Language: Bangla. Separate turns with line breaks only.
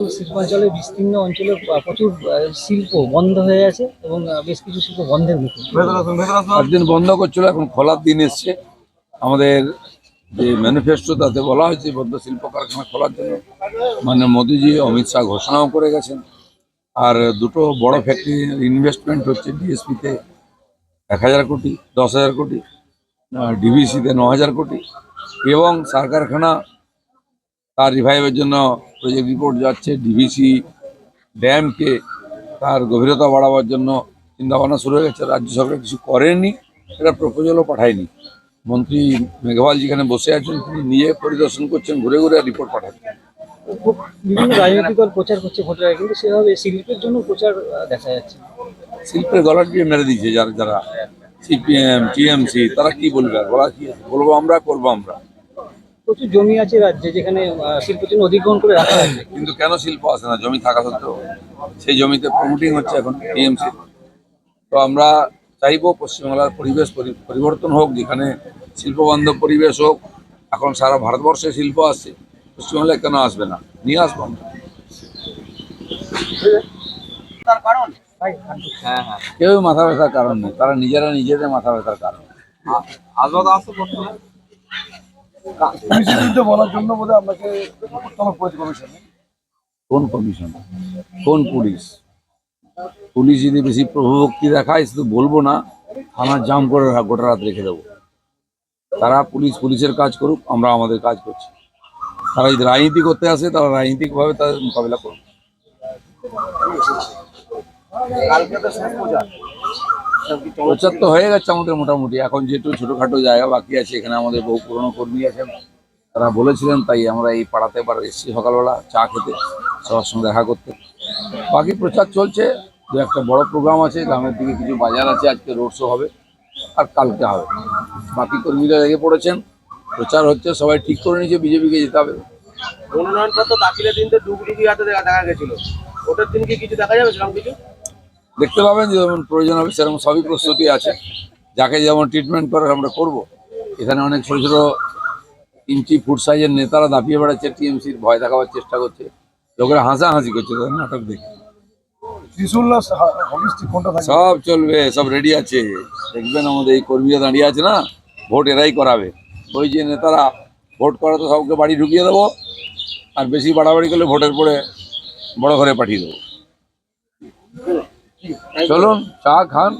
শিল্পাঞ্চলের বিস্তীর্ণ অঞ্চলে প্রচুর শিল্প বন্ধ হয়ে আছে এবং বেশ কিছু শিল্প বন্ধের মুখে।
একদিন বন্ধ করছিল এখন খোলার দিন এসছে। আমাদের যে ম্যানিফেস্টো তাতে বলা হয়েছে বদ্ধ শিল্প কারখানা খোলার জন্য। মানে মোদিজি অমিত শাহ ঘোষণাও করে গেছেন। আর দুটো বড় ফ্যাক্টরি ইনভেস্টমেন্ট হচ্ছে ডিএসপিতে এক হাজার কোটি দশ হাজার কোটি ডিভিসিতে ন হাজার কোটি। এবং সার কারখানা তার রিভাইভের জন্য প্রজেক্ট রিপোর্ট যাচ্ছে ডিভিসি ড্যামকে তার গভীরতা বাড়াবার জন্য চিন্তাভাবনা শুরু হয়ে গেছে। রাজ্য সরকার কিছু করেননি এটা প্রপোজালও পাঠায়নি। মন্ত্রী মেঘওয়াল যেখানে বসে আছেন তিনি নিজে পরিদর্শন করছেন ঘুরে ঘুরে রিপোর্ট পাঠাচ্ছেন।
বিভিন্ন রাজনৈতিক দল প্রচার করছে ভোটের আগে কিন্তু সেভাবে শিল্পের জন্য প্রচার দেখা যাচ্ছে
শিল্পের গলা দিয়ে মেরে দিয়েছে যারা যারা। সিপিএম টিএমসি তারা কি বলবে আর বলা কি বলব আমরা করব আমরা।
প্রচুর জমি আছে রাজ্যে যেখানে আহ, শিল্পের অধিগ্রহণ করে রাখা হয়েছে।
কিন্তু কেন শিল্প আসে না? জমি থাকা সত্ত্বেও। সেই জমিতে প্রমোটিং হচ্ছে এখন টিএমসি তো আমরা চাইব পশ্চিমবাংলার পরিবেশ পরি- পরিবর্তন হোক যেখানে শিল্পবান্ধব পরিবেশ হোক। এখন সারা ভারতবর্ষে শিল্প আসছে। পশ্চিমবাংলায় কেন আসবে না? নিয়ে আসব আমরা। কেউ মাথা ব্যথার কারণ নেই। তারা নিজেরা নিজেদের মাথা ব্যথার কারণ।
বিরুদ্ধে বলার জন্য বোধহয় আপনাকে তলব করেছে কমিশনে।
কোন কমিশন? কোন পুলিশ? পুলিশ যদি বেশি প্রভুভক্তি দেখায় শুধু বলব না থানার জাম করে গোটা রাত রেখে দেবো। তারা পুলিশ পুলিশের কাজ করুক আমরা আমাদের কাজ করছি। তারা যদি রাজনীতি করতে আসে তারা রাজনীতিকভাবে তাদের মোকাবিলা করুক।
কালকে তো শেষ পূজা।
প্রচার তো হয়ে গেছে আমাদের মোটামুটি। এখন যেহেতু ছোটোখাটো জায়গা বাকি আছে, এখানে আমাদের বহু পুরনো কর্মী আছেন। তারা বলেছিলেন, তাই আমরা এই পাড়াতে এবার এসেছি সকালবেলা চা খেতে, সবার সঙ্গে দেখা করতে। বাকি প্রচার চলছে, দু একটা বড় প্রোগ্রাম আছে, গ্রামের দিকে কিছু বাজার আছে, আজকে রোড শো হবে আর কালকে হবে। বাকি কর্মীরা লেগে পড়েছেন, প্রচার হচ্ছে, সবাই ঠিক করে নিয়েছে, বিজেপিকে যেতে হবে।
মনোনয়নপত্র দাখিলের দিন তো ডুগডুগি হাতে দেখা গেছিল। ওটার দিন কি কিছু দেখা যাবে সেরকম কিছু?
দেখতে পাবেন যেমন প্রয়োজন হবে সেরকম সবই প্রস্তুতি আছে। যাকে যেমন ট্রিটমেন্ট করার আমরা করব। এখানে অনেক ছোট ছোট ইঞ্চি ফুট সাইজের নেতারা দাপিয়ে বেড়াচ্ছে টিএমসির ভয় দেখাবার চেষ্টা করছে। লোকেরা হাসাহাসি করছে তাদের নাটক দেখে। সব চলবে সব রেডি আছে। দেখবেন আমাদের এই কর্মীরা দাঁড়িয়ে আছে না ভোট এরাই করাবে। ওই যে নেতারা ভোট করা তো সবকে বাড়ি ঢুকিয়ে দেবো আর বেশি বাড়াবাড়ি করলে ভোটের পরে বড় ঘরে পাঠিয়ে দেবো। চলুন চা খান।